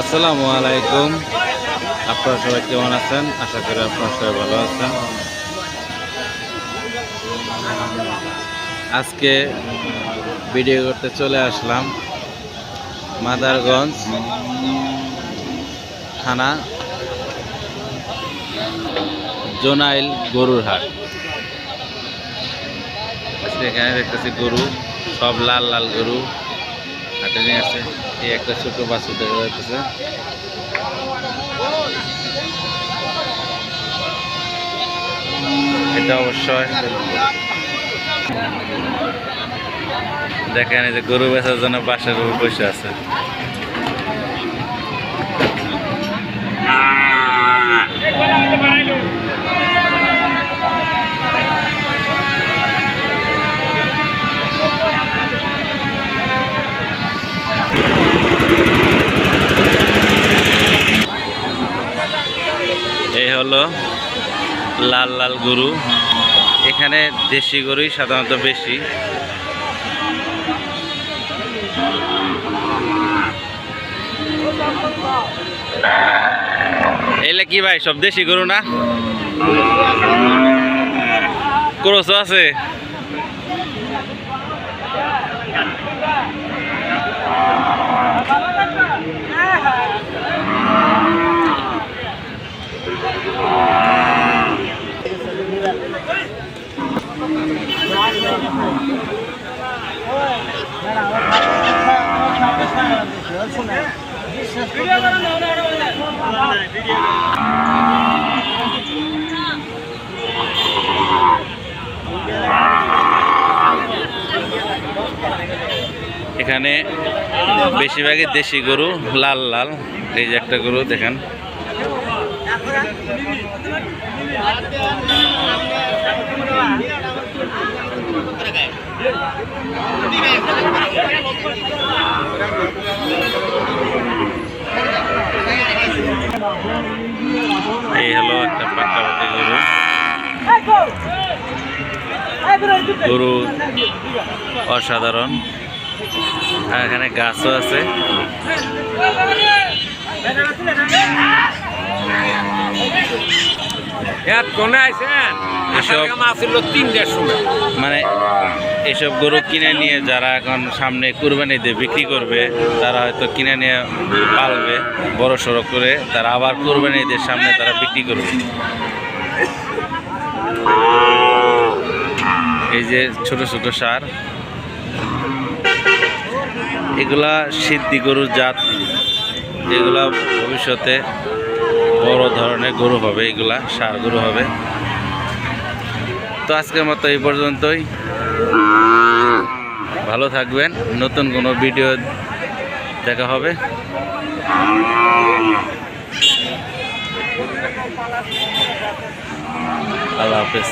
আসসালামু আলাইকুম। আপনারা সবাই কেমন আছেন? আশা করি আপনারা সবাই ভালো আছেন। আজকে ভিডিও করতে চলে আসলাম মাদারগঞ্জ থানা জোনাইল গরুর হাট। আজকে এখানে দেখতেছি গরু, সব লাল লাল গরু হাটে নিয়ে আসছে। এই একটা ছোট বাছুর দেখা যাচ্ছে এটা অবশ্যই দেখেন এই যে গরু বেচার জন্য বাসের উপর বসে আছে। এই হলো লাল লাল গরু। এখানে দেশি গরুই সাধারণত বেশি। এলে কি ভাই, সব দেশি গরু না? ক্রোসও আছে। এখানে বেশিরভাগই দেশি গরু লাল লাল। এই যে একটা গরু দেখেন এই হলো একটা পাকাপাকি গরু অসাধারণ। আর এখানে গাছও আছে। মানে এসব গরু কিনে নিয়ে যারা এখন সামনে কুরবানি দিয়ে বিক্রি করবে তারা হয়তো কিনে নিয়ে পালবে বড় সড়ো করে তারা আবার কুরবানি দিয়ে সামনে তারা বিক্রি করবে। এই যে ছোট ছোট সার। এগুলা সিদ্ধি গরুর জাত। এগুলা ভবিষ্যতে বড় ধরনের গরু হবে, এগুলা সার গরু হবে। তো আজকের মতো এই পর্যন্তই। ভালো থাকবেন, নতুন কোনো ভিডিও দেখা হবে। আল্লাহ হাফেজ।